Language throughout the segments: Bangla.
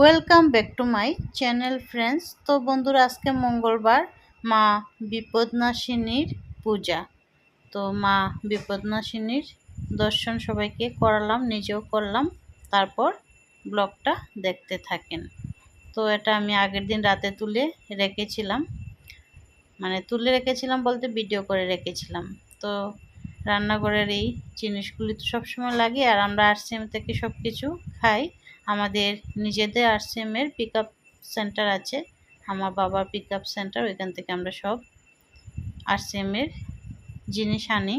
Welcome back to my channel friends তো বন্ধুরা, আজকে মঙ্গলবার, মা বিপদনাশিনীর পূজা। তো মা বিপদনাশিনীর দর্শন সবাইকে করালাম, নিজেও করলাম। তারপর ব্লগটা দেখতে থাকেন। তো এটা আমি আগের দিন রাতে তুলে রেখেছিলাম। মানে তুলে রেখেছিলাম বলতে ভিডিও করে রেখেছিলাম। তো রান্নাঘরের এই জিনিসগুলি তো সবসময় লাগে, আর আমরা আরসিএম থেকে সব কিছু খাই। আমাদের নিজেদের আরসিএমের পিক আপ সেন্টার আছে। আমার বাবার পিক আপ সেন্টার ওইখান থেকে আমরা সব আরসিএমের জিনিস আনি।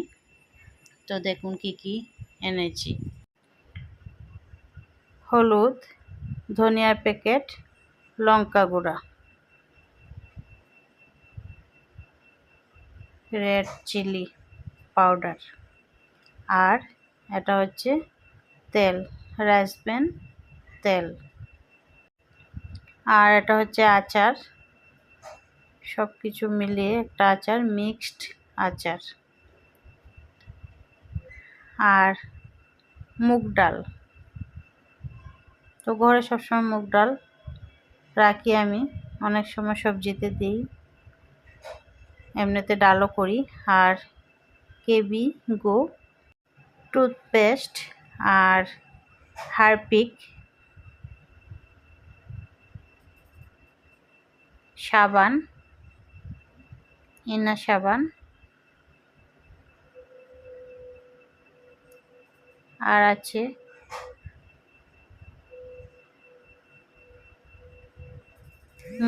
তো দেখুন কি কি এনেছি। হলুদ, ধনিয়ার প্যাকেট লঙ্কা গুঁড়া। রেড চিলি পাউডার আর এটা হচ্ছে তেল রাইস ব্যান তেল। আর এটা হচ্ছে আচার। সব কিছু মিলিয়ে একটা আচার, মিক্সড আচার। আর মুগ ডাল। তো ঘরে সবসময় মুগ ডাল রাখি আমি। অনেক সময় সবজিতে দিই। এমনিতে ডালও করি। আর কেবি, গো, টুথপেস্ট আর হারপিক সাবান ইনা সাবান, আর আছে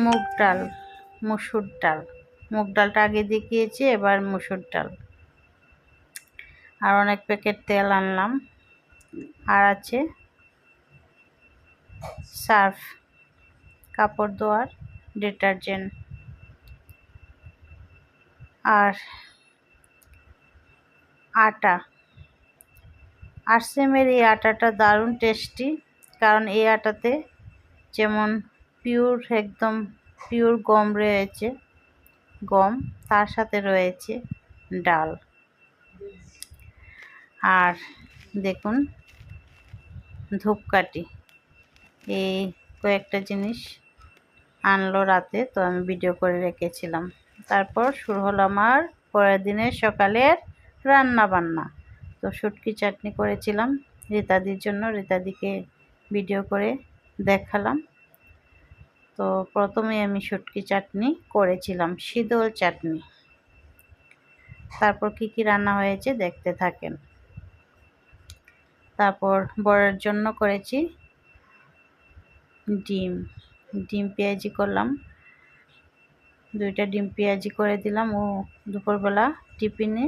মুগ ডাল, মুসুর ডাল। মুগ ডালটা আগে দেখিয়েছি, এবার মুসুর ডাল। আর অনেক প্যাকেট তেল আনলাম। আর আছে সার্ফ, কাপড় ধোয়ার। ডিটারজেন্ট। আর আটা। আরসেমের এই আটাটা দারুণ টেস্টি, কারণ এই আটাতে যেমন পিওর একদম পিওর গম রয়েছে, গম, তার সাথে রয়েছে ডাল। আর দেখুন ধূপকাঠি, এই কয়েকটা জিনিস আনলো রাতে, তো আমি ভিডিও করে রেখেছিলাম। তারপর শুরু হলো আমার পরের দিনের সকালের রান্না বান্না তো শুটকি চাটনি করেছিলাম, রীতাদির জন্য রীতাদিকে ভিডিও করে দেখালাম। তো প্রথমে আমি শুটকি চাটনি করেছিলাম, শীতল চাটনি। তারপর কি কি রান্না হয়েছে দেখতে থাকেন। তারপর বড়ের জন্য করেছি ডিম ডিম পেঁয়াজি করলাম। দুইটা ডিম পেঁয়াজি করে দিলাম। ও দুপুরবেলা টিফিনে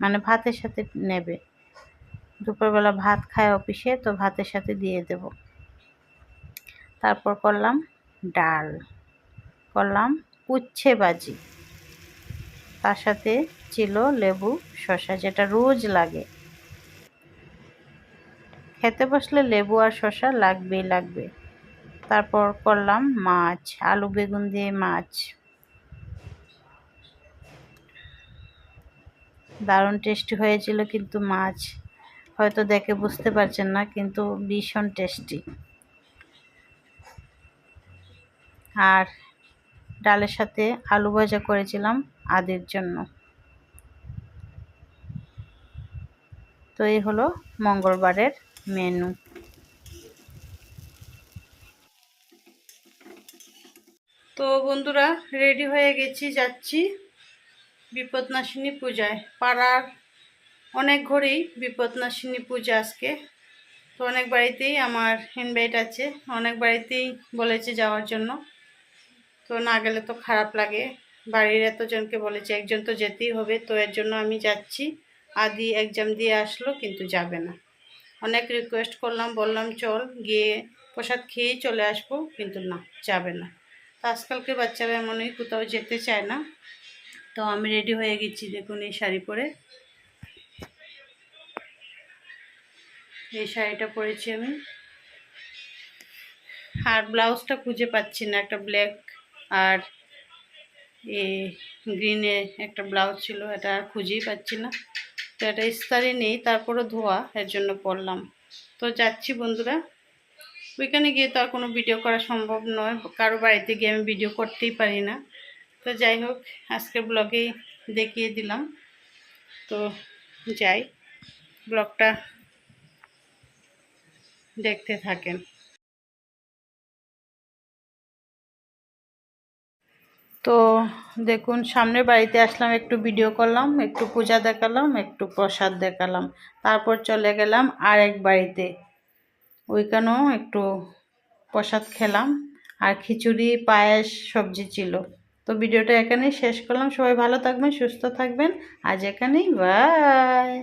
মানে ভাতের সাথে নেবে। দুপুরবেলা ভাত খায় অফিসে, তো ভাতের সাথে দিয়ে দেব। তারপর করলাম ডাল। করলাম উচ্ছে বাজি তার সাথে ছিল লেবু, শসা, যেটা রোজ লাগে। খেতে বসলে লেবু আর শসা লাগবেই লাগবে। তারপর করলাম মাছ, আলু বেগুন দিয়ে মাছ। দারুণ টেস্টি হয়েছিল কিন্তু মাছ। হয়তো দেখে বুঝতে পারছেন না, কিন্তু ভীষণ টেস্টি। আর ডালের সাথে আলু ভাজা করেছিলাম আদির জন্য। তো এই হলো মঙ্গলবারের মেনু তো বন্ধুরা রেডি হয়ে গেছি, যাচ্ছি বিপদনাশিনী পূজায়। পাড়ার অনেক ঘরেই বিপদনাশিনী পূজা আজকে। তো অনেক বাড়িতেই আমার ইনভাইট আছে, অনেক বাড়িতেই বলেছে যাওয়ার জন্য। তো না গেলে তো খারাপ লাগে। বাড়ির এতজনকে বলেছে, একজন তো যেতেই হবে, তো এর জন্য আমি যাচ্ছি। আদি এক্সাম দিয়ে আসলো, কিন্তু যাবে না। অনেক রিকোয়েস্ট করলাম, বললাম, চল গিয়ে প্রসাদ খেয়েই চলে আসব, কিন্তু না, যাবে না। আজকালকে বাচ্চারা এমনই কোথাও যেতে চায় না। তো আমি রেডি হয়ে গেছি দেখুন এই শাড়ি পরে। এই শাড়িটা পরেছি আমি। আর ব্লাউজটা খুঁজে পাচ্ছি না, একটা ব্ল্যাক আর এ গ্রিনে একটা ব্লাউজ ছিল, এটা আর খুঁজেই পাচ্ছি না। তো এটা ইস্তারি নেই তারপরে ধোয়া, এর জন্য পরলাম। তো যাচ্ছি বন্ধুরা। ওইখানে গিয়ে তো আর কোনো ভিডিও করা সম্ভব নয়। কারও বাড়িতে গিয়ে আমি ভিডিও করতেই পারি না। তো যাই হোক, আজকের ব্লগেই দেখিয়ে দিলাম। তো যাই ব্লগটা দেখতে থাকেন। তো দেখুন, সামনের বাড়িতে আসলাম, একটু ভিডিও করলাম, একটু পূজা দেখালাম, একটু প্রসাদ দেখালাম। তারপর চলে গেলাম আর এক বাড়িতে। ওইখানেও একটু প্রসাদ খেলাম আর খিচুড়ি, পায়েস, সবজি ছিল। তো ভিডিওটা এখানেই শেষ করলাম। সবাই ভালো থাকবেন, সুস্থ থাকবেন। আজ এখানেই, বাই।